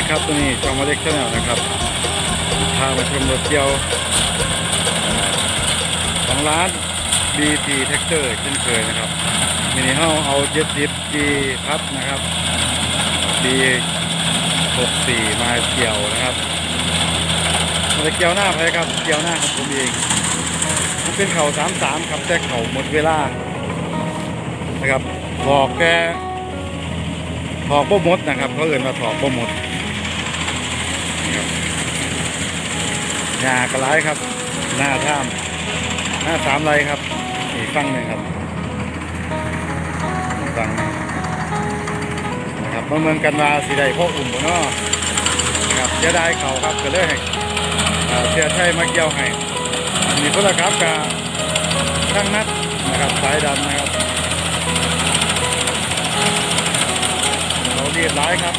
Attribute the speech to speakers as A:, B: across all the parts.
A: ดีครับตัวนี้จองมาเล็กชาแนลนะครับพามาชมรถเกี่ยวของร้าน BP Tractor เช่นเคยนะครับมินิเฮาเอา70 G พับนะครับ B 64มาเกี่ยวนะครับมันจะเกี่ยวหน้าไปครับ เกี่ยวหน้าของผมเอง มันเป็นเข่า33ครับแต่เข่าหมดเวลานะครับถอกแกถอกบ่หมดนะครับเขาเอื่นว่าถอกบ่หมดนะครับ หญ้ากระไรครับ หน้าท่าม หน้าสามไรครับ อีกฟังหนึ่งครับอีกฟังหนึ่งนะครับมาเมืองกันมาสีใดพ่ออุ่มบนนะครับเสียดายเขาครับก็เลยให้อ่าเสียชัยมาเกี่ยวให้มีพลครับกับช่างนัดนะครับสายดำนะครับเราเรียบร้อยครับ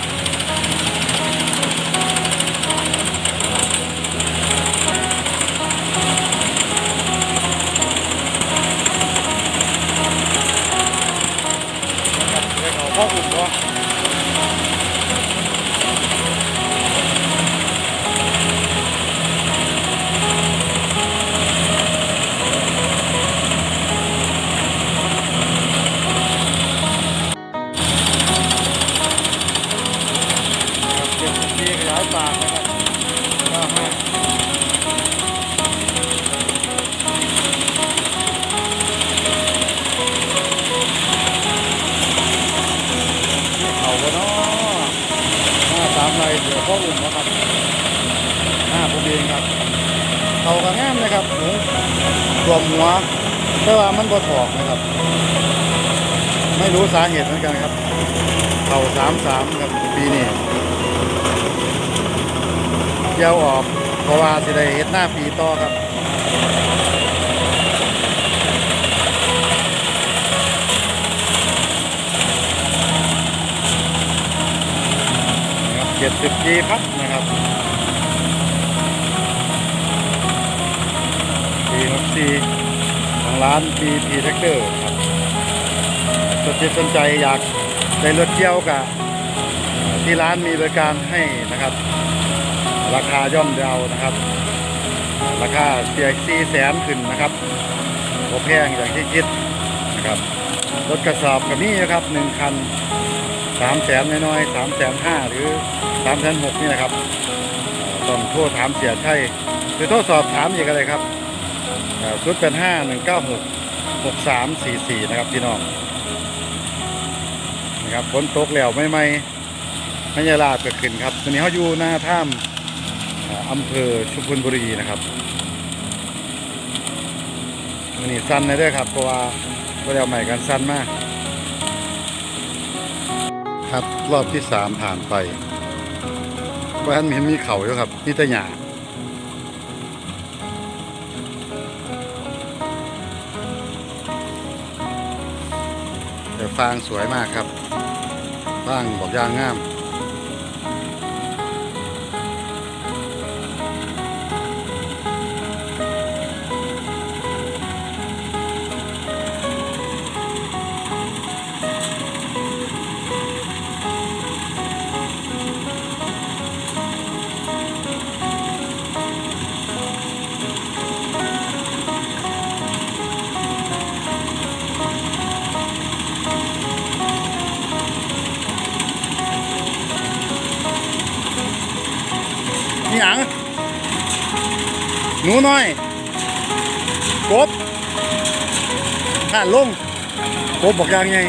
A: แต่ว่ามันบ่ถอกนะครับ ไม่รู้สาเหตุเหมือนกันครับเขาสามสามครับปีนี้เกี่ยวออกเพราะว่าสิได้เฮ็ดหน้าปีต่อครับเจ็ดสิบจีพัดนะครับปีหกสี่ ร้านปีพีแท็กเตอร์ครับสนใจสนใจอยากได้รถเที่ยวกับที่ร้านมีบริการให้นะครับ ราคาย่อมเยานะครับ ราคาเสียสี่แสนขึ้นนะครับโอแพงอย่างที่คิดนะครับรถกระสอบกับนี่นะครับหนึ่งคันสามแสนน้อยๆสามแสนห้าหรือสามแสนหกนี่นะครับต้องโทษถามเสียใช่หรือโทษสอบถามอีกอะไรครับ ชุดเป็นห้าหนึ่งเก้าหกหกสามสี่สี่นะครับพี่น้องนะครับฝนตกแล้วไม่ไม่ไม่ยาลาดเกิดขึ้นครับตอนนี้เขาอยู่หน้าถ้ำอ่าอำเภอชุมพลบุรีนะครับวันนี้สั้นเลยด้วยครับเพราะว่าก็เรียวใหม่กันสั้นมาก ครับรอบที่สามผ่านไปบ้านเห็นมีเขาอยู่ครับมีแต่หญ้า ฟางสวยมากครับบ้างบอกยางงาม หนูน้อยกบห่านลงกบบอกยางไง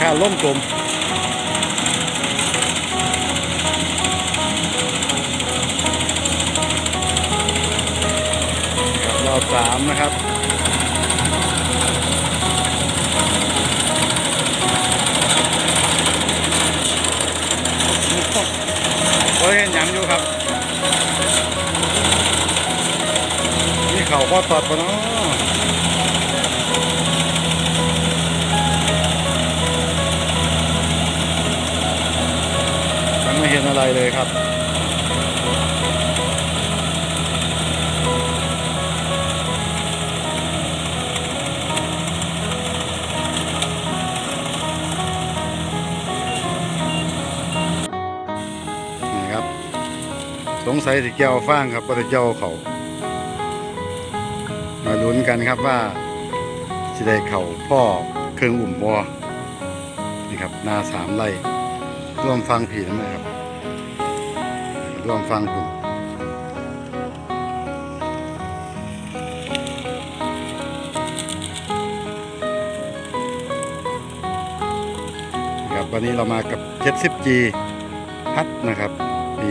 A: ข้าล่มกลมครบรอบสามนะครับ พ่อตอดปะเนาะยังไม่เห็นอะไรเลยครับสงสัยจะเกี่ยวฟางครับก็จะเจ้าเขา ลุ้นกันครับว่าสิได้เข่าพ่อเครื่องอุ่มบอนี่ครับนาสามไร่ร่วมฟังผีนั่นนะครับ ร่วมฟังคุณครับวันนี้เรามากับ 70G พัดนะครับปี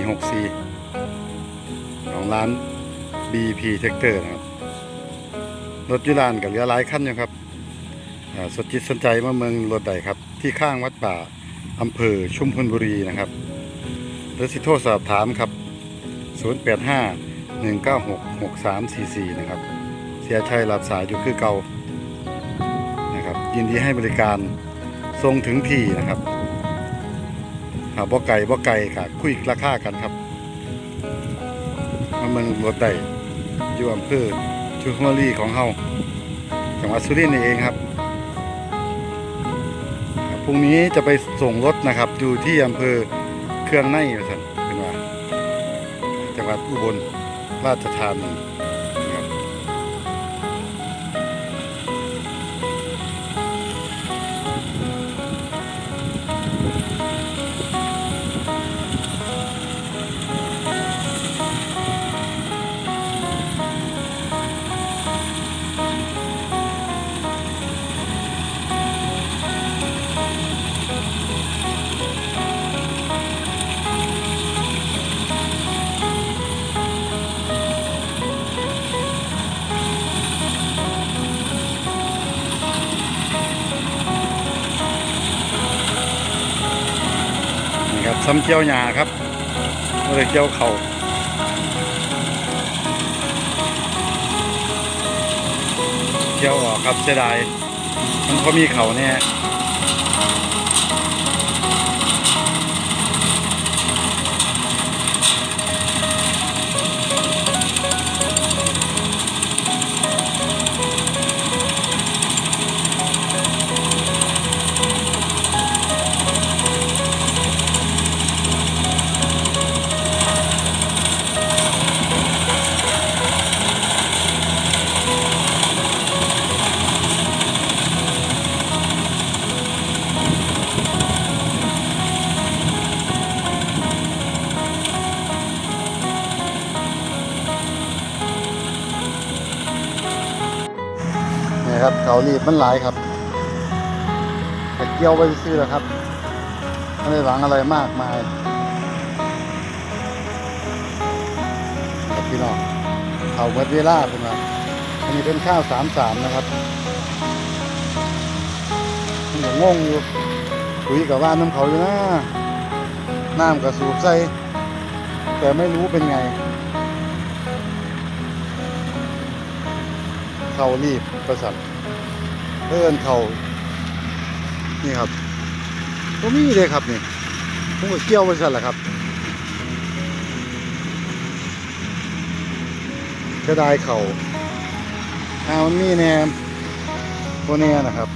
A: 64 ของร้าน BP Tractor นะครับ รถยุรานกับเรือหลายคันอยู่ครับอ่าสนจิตสนใจมาเมืองรถใดครับ ที่ข้างวัดป่าอำเภอชุมพลบุรีนะครับหรือสิโทรสอบถามครับ 085 196 6344 นะครับ เสียชัยรับสายอยู่คือเก่านะครับ ยินดีให้บริการทรงถึงที่นะครับหาบ่ไก่บ่ไก่ค่ะ คุยราคากันครับมาเมืองรถใดอยู่อำเภอ ชุมพลบุรีของเฮาจังหวัดสุรินทร์เองครับพรุ่งนี้จะไปส่งรถนะครับ อยู่ที่อำเภอเครื่องในว่สันเป็นว่าจังหวัดอุบลราชธานี นี่ครับซ้ำเจียวหยาครับไม่ได้เจียวเขาเจียวออกครับเสียดายมันก็มีเข่าเนี่ย นี่ครับมันหลายครับแต่เกี่ยวไปซื้อแล้วครับไม่ได้หวังอะไรมากมายครับพี่น้องเขาเบิดเวลาเป็นว่าอันนี้เป็นข้าวสามสามนะครับมันงงอยู่คุยกับว่าน้ำเขาอยู่นะน้ำกระสูบใส่แต่ไม่รู้เป็นไง เขารีบประสัน เพื่อนเขานี่ครับก็มีเลยครับนี่ผมก็เกี่ยวไปสันแหละครับจะได้เขาอ่ามันมีแนมโบแน่นะครับ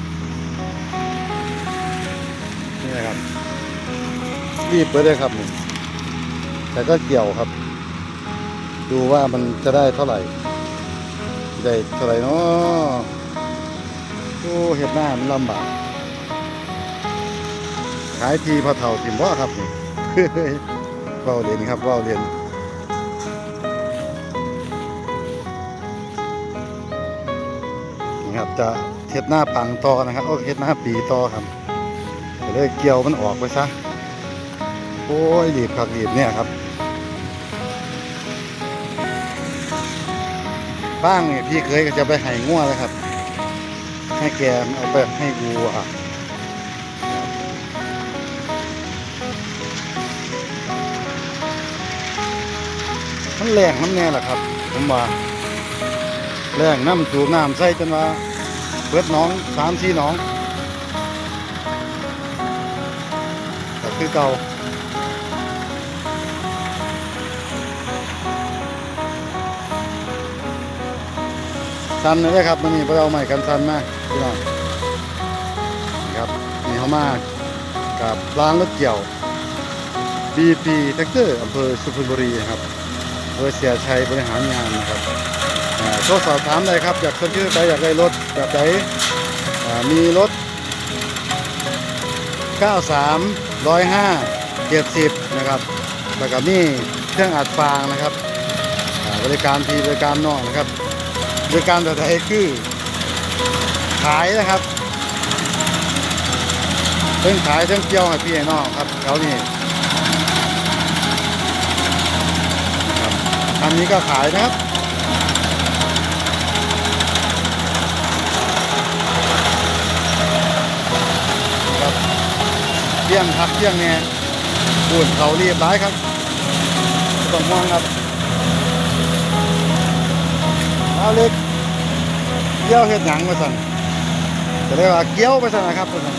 A: นี่นะครับรีบไปเลยครับนี่แต่ก็เกี่ยวครับ ดูว่ามันจะได้เท่าไหร่ ได้เท่าไหร่เนาะ โอ้เห็ดหน้ามันลำบาก ขายทีพอเท่าทิมว่าครับนี่เว้าเรียนครับเว้าเรียนนี่ครับจะเห็ดหน้าปังต่อนะครับโอ้เห็ดหน้าปีต่อครับก็เลยเกี่ยวมันออกไปซะโอ้ยรีบครับรีบเนี่ยครับบ้างเนี่ยพี่เคยก็จะไปให้งัวเลยครับ ให้แกเอาไปให้วัวมันแรงน้ำแน่แหละครับ ผมว่าแรงน้ำสูบน้ำใส่จนว่าเบิดน้องสามสี่น้องก็คือเก่าสันเลยครับมันนี่ไปเอาใหม่กันสันมาก พี่น้องนี่ครับนี่เขามากับร้านรถเกี่ยว BP แท็กเตอร์อำเภอสุพรรณบุรีนะครับโดยเสียชัยบริหารงานนะครับโทรสอบถามได้ครับอยากสนชื่อใครอยากได้รถแบบไหนอ่ามีรถ 93 105 70 นะครับแล้วก็มีเครื่องอัดฟางนะครับบริการทีบริการนอกนะครับบริการแบบไหนคือ ขายนะครับเพิ่งขายเพิ่งเกี่ยวให้พี่ให้น้องครับเขานี่ครับอันนี้ก็ขายนะครับครับเที่ยงครับเที่ยงเนี่ยบุญเขาเรียบร้อยครับต้องห่วงครับเอาเล็กเกี่ยวเห็ดหยังมาสั่น จะเรียกว่าเกี่ยวไปสั่นะครับมาสั่น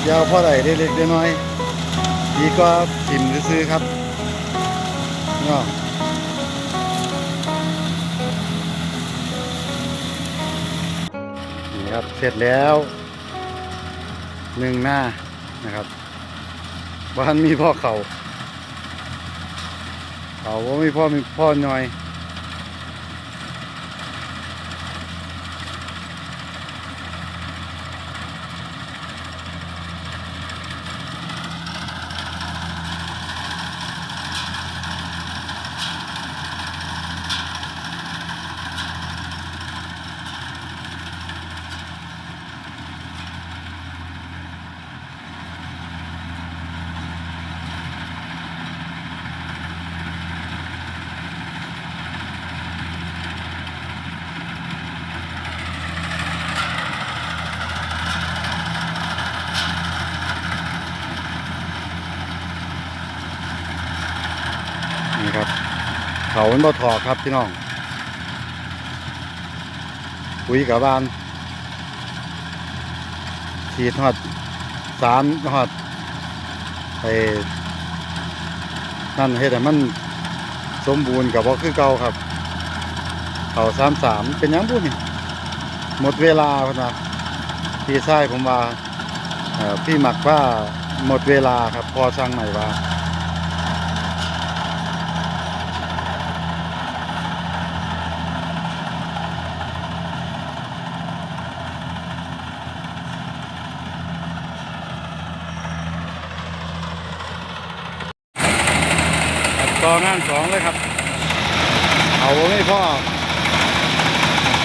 A: เกี่ยวพอได้เล็กๆน้อยๆดีกว่าถิ่มซื้อครับเนาะนี่ครับเสร็จแล้วหนึ่งหน้านะครับบ้านมีพ่อเขาเขาว่ามีพ่อมีพ่อหน่อย เขามันบ่ถอกครับพี่น้องคุยกับบ้านฉีดหอดสามหอดไอ้นั่นเฮ็ดให้มันสมบูรณ์กับว่าคือเก่าครับ เขาสามสามเป็นยังบุญนี่หมดเวลาพนว่าพี่ชายผมว่าพี่หมักว่าหมดเวลาครับ พอสั่งใหม่ว่า ครับต่องานสองเลยครับ เอาไม่พ่อ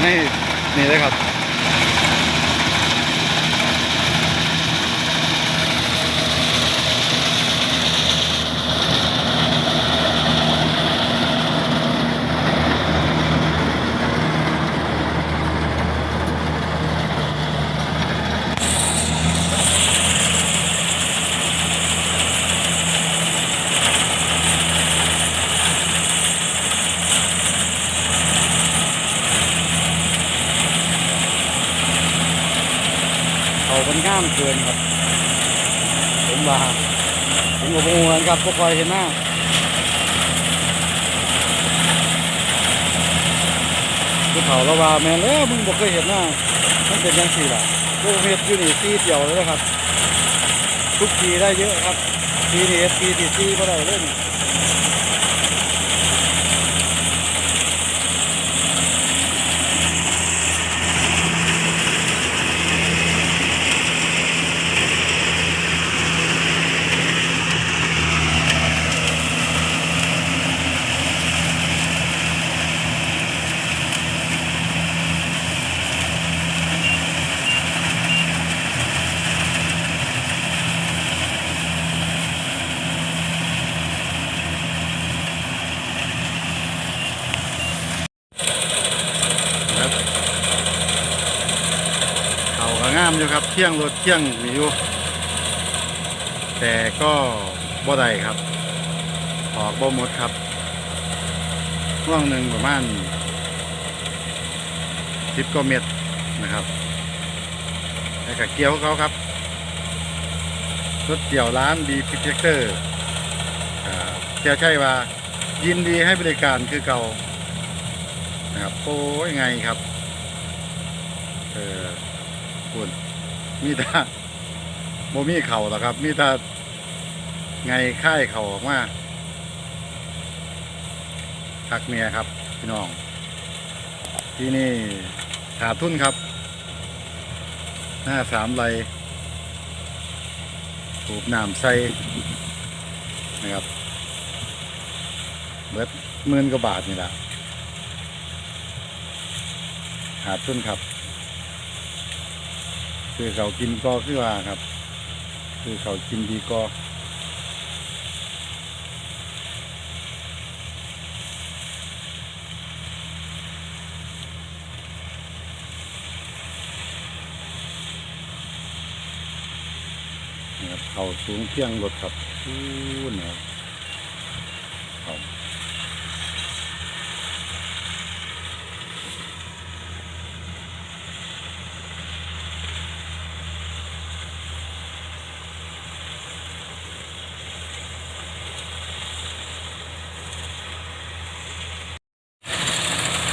A: นี่นี่เลยครับ เขาเป็นง่ามเกินครับผมว่าผมกับงูกันครับพวกคอยเห็นหน้าคือเขาละว่าแม่นแล้วมึงบอกเคยเห็นหน้ามันเป็นยังสี่ล่ะพวกเฮ็ดอยู่นี่ตีเดียวเลยนะครับ ทุกทีได้เยอะครับทีนี้ทีทีซีก็ได้เล่นครับเขาก็งามอยู่ เที่ยงรถเที่ยงมีอยู่แต่ก็บ่ได้ครับ ออกบ่หมดครับช่วงหนึ่งประมาณสิบกว่าเมตรนะครับแล้วก็เกี่ยวเขาครับรถเกี่ยวร้านดีพิเทคเตอร์เจ้าใช่ว่ายินดีให้บริการคือเก่านะครับโอ้ยไงครับ เออคุณ มีแต่โมมีเข่าหรอกครับ มีแต่ไงค่ายเข่าออกมาคักเมียครับ พี่น้อง ที่นี่ขาดทุนครับ หน้าสามไรถูกน้ำใส่นะครับเบิดหมื่นกว่าบาทนี่แหละขาดทุนครับ คือเขากินก็คือว่าครับ คือเขากินดีก็เขาสูงเพียงรถครับพูนนะครับเขา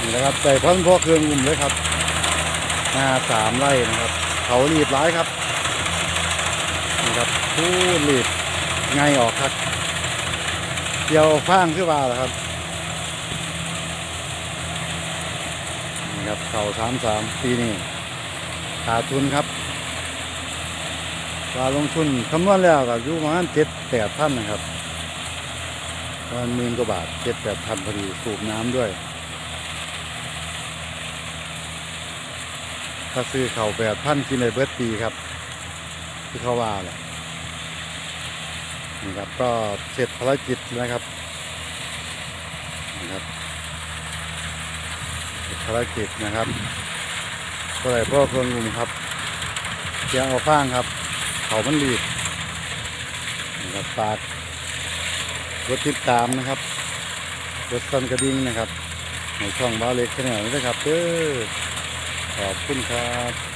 A: นี่นะครับ ใส่พันพวกเครื่องอุ่มเลยครับหน้าสามไร่นะครับ เขารีบร้ายครับนะครับผู้หลีดไงออกครับเกี่ยวฟางขึ้นมาแล้วครับนี่ครับเข่าสามสามปีนี้ขาดทุนครับการลงทุนคำนวณแล้วก็อยู่ประมาณเจ็ดแปดพันนะครับประมาณหมื่นกว่าบาทเจ็ดแปดพันพอดีสูบน้ำด้วย ถ้าซื้อเข่าแปดพันกินในเบิร์ดปีครับ ที่เขาว่าแหละนี่ครับก็เสร็จภารกิจนะครับนะครับเสร็จภารกิจนะครับก็เลยพ่อเครื่องงุมครับเสียงเอาฟางครับ เขามันรีบนะครับฝากกดติดตามนะครับกดสั่นกระดิ่งนะครับในช่องบ้าเล็กแค่ไหนนะครับเด้อ ขอบคุณครับ